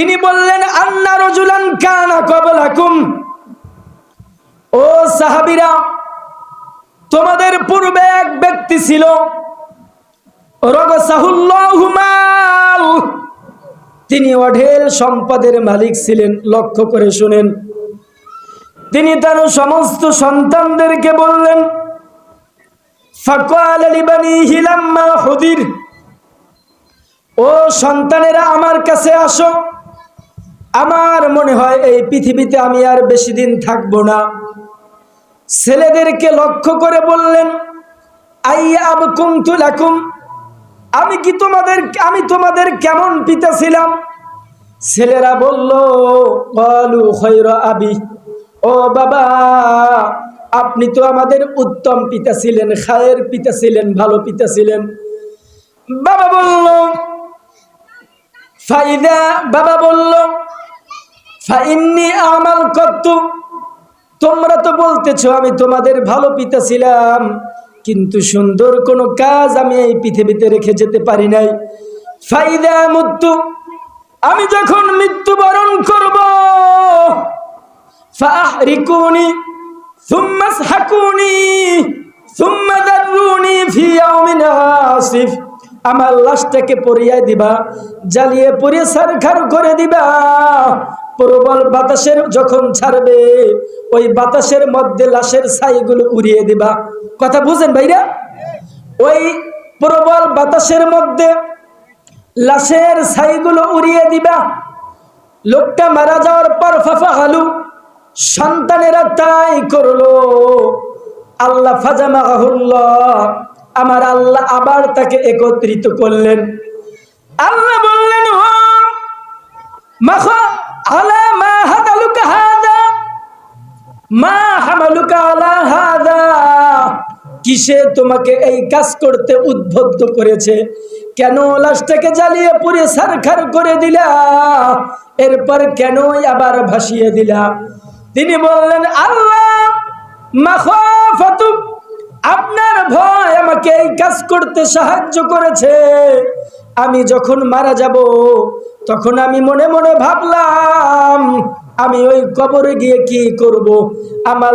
তিনি বললেন, আন্না রজুলান কানা কবলাকুম ও সাহাবিরা, তোমাদের পূর্বে এক ব্যক্তি ছিল তিনি অঢেল সম্পদের মালিক ছিলেন, লক্ষ্য করে শুনেন। তিনি তার সমস্ত সন্তানদেরকে বললেন ও সন্তানেরা আমার কাছে আসো। আমার মনে হয় এই পৃথিবীতে আমি আর বেশি দিন থাকব না। ছেলেদেরকে লক্ষ্য করে বললেন আমি কি তোমাদের, আমি তোমাদের কেমন পিতা ছিলাম? ছেলেরা বলল বলু খৈর আবি। ও বাবা, আপনি তো আমাদের উত্তম পিতা ছিলেন, খায়ের পিতা ছিলেন, ভালো পিতা ছিলেন। বাবা বলল, ফাইদা? বাবা বলল ফাইন্নি আমাল কত তোমরা তো বলতেছো আমি তোমাদের ভালো পিতা ছিলাম কিন্তু সুন্দর কোনো কাজ আমি এই পৃথিবীতে রেখে যেতে পারি নাই ফাইদা মৃত্যু আমি যখন মৃত্যুবরণ করব ফাহরিকুনি ثم اسحقوني ثم ذروني في يوم عاصف আমার লাশটাকে পরিয়ায় দিবা জ্বালিয়ে পরিয়ে সারখার করে দিবা প্রবল বাতাসের যখন ছাড়বে, ওই বাতাসের মধ্যে লাশের ছাইগুলো উড়িয়ে দিবা। কথা বুঝেন ভাইরা? ওই প্রবল বাতাসের মধ্যে লাশের ছাইগুলো উড়িয়ে দিবা। লোকটা মারা যাওয়ার পর ফাফা হালু সন্তানেরা তাই করল, আল্লাহ ফাজামা আমার আল্লাহ আবার তাকে একত্রিত করলেন। আল্লাহ বললেন ও মাখা। আলা মা হাদালুকা হাদা, মা হামালুকা আলা হাদা। কিসে তোমাকে এই কাজ করতে উদ্বুদ্ধ করেছে? কেন লাশটাকে জ্বালিয়ে পুড়ে সারখার করে দিলা? এরপর কেনই আবার ভাসিয়ে দিলা? তিনি বললেন, আল্লাহ আপনার ভয় আমাকে এই কাজ করতে সাহায্য করেছে। আমি যখন মারা যাব তখন আমি মনে মনে ভাবলাম আমি ওই কবরে গিয়ে কি করব? আমার